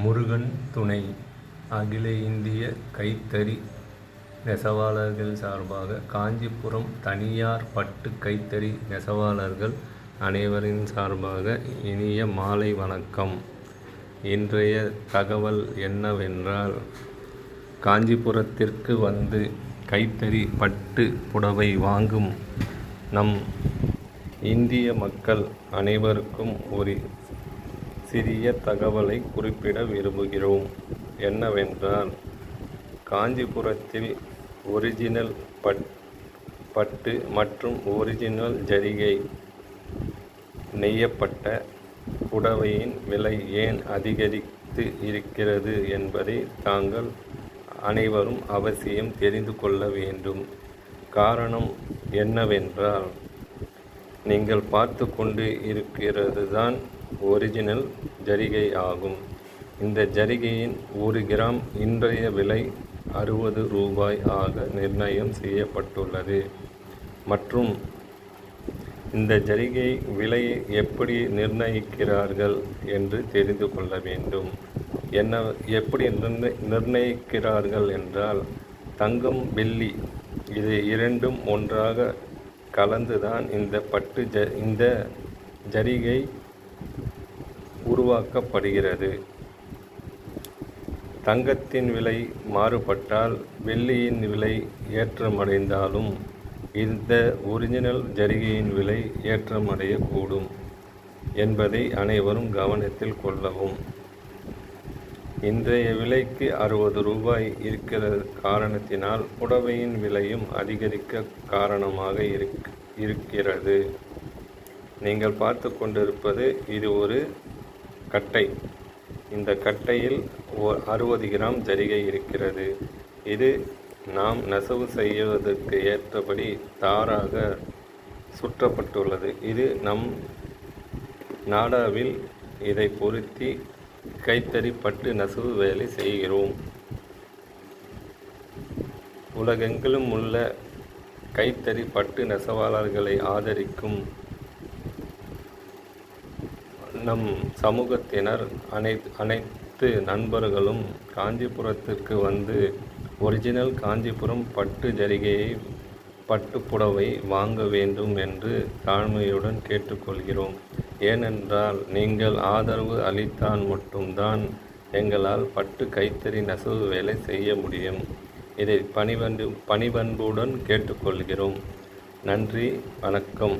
முருகன் துணை. அகில இந்திய கைத்தறி நெசவாளர்கள் சார்பாக காஞ்சிபுரம் தனியார் பட்டு கைத்தறி நெசவாளர்கள் அனைவரின் சார்பாக இனிய மாலை வணக்கம். இன்றைய தகவல் என்னவென்றால் காஞ்சிபுரத்திற்கு வந்து கைத்தறி பட்டு புடவை வாங்கும் நம் இந்திய மக்கள் அனைவருக்கும் ஒரு சிறிய தகவலை குறிப்பிட விரும்புகிறோம். என்னவென்றால் காஞ்சிபுரத்தில் ஒரிஜினல் பட் பட்டு மற்றும் ஒரிஜினல் ஜரிகை நெய்யப்பட்ட புடவையின் விலை ஏன் அதிகரித்து இருக்கிறது என்பதை தாங்கள் அனைவரும் அவசியம் தெரிந்து கொள்ள வேண்டும். காரணம் என்னவென்றால் நீங்கள் பார்த்து கொண்டு இருக்கிறது தான் ஒரிஜினல் ஜரிகை ஆகும் இந்த ஜரிகையின் ஒரு கிராம் இன்றைய விலை அறுபது ரூபாய் ஆக நிர்ணயம் செய்யப்பட்டுள்ளது. மற்றும் இந்த ஜரிகை விலையை எப்படி நிர்ணயிக்கிறார்கள் என்று தெரிந்து கொள்ள வேண்டும். என்ன எப்படி நிர்ணய நிர்ணயிக்கிறார்கள் என்றால் தங்கம் வெள்ளி இது இரண்டும் ஒன்றாக கலந்துதான் இந்த பட்டு ஜ இந்த ஜரிகை உருவாக்கப்படுகிறது. தங்கத்தின் விலை மாறுபட்டால் வெள்ளியின் விலை ஏற்றமடைந்தாலும் இந்த ஒரிஜினல் ஜரிகையின் விலை ஏற்றமடையக்கூடும் என்பதை அனைவரும் கவனத்தில் கொள்ளவும். இன்றைய விலைக்கு அறுபது ரூபாய் இருக்கிற காரணத்தினால் புடவையின் விலையும் அதிகரிக்க காரணமாக இருக் இருக்கிறது. நீங்கள் பார்த்து கொண்டிருப்பது இது ஒரு கட்டை. இந்த கட்டையில் அறுபது கிராம் ஜரிகை இருக்கிறது. இது நாம் நெசவு செய்வதற்கு ஏற்றபடி தாராக சுற்றப்பட்டுள்ளது. இது நம் நாடாவில் இதை பொருத்தி கைத்தறி பட்டு நெசவு வேலை செய்கிறோம். உலகெங்கிலும் உள்ள கைத்தறி பட்டு நெசவாளர்களை ஆதரிக்கும் நம் சமூகத்தினர் அனை அனைத்து நண்பர்களும் காஞ்சிபுரத்திற்கு வந்து ஒரிஜினல் காஞ்சிபுரம் பட்டு ஜரிகையை பட்டு புடவை வாங்க வேண்டும் என்று தாழ்மையுடன் கேட்டுக்கொள்கிறோம். ஏனென்றால் நீங்கள் ஆதரவு அளித்தால் மட்டும்தான் எங்களால் பட்டு கைத்தறி நெசவு வேலை செய்ய முடியும். இதை பணிவன்பு பணிபண்புடன் கேட்டுக்கொள்கிறோம். நன்றி வணக்கம்.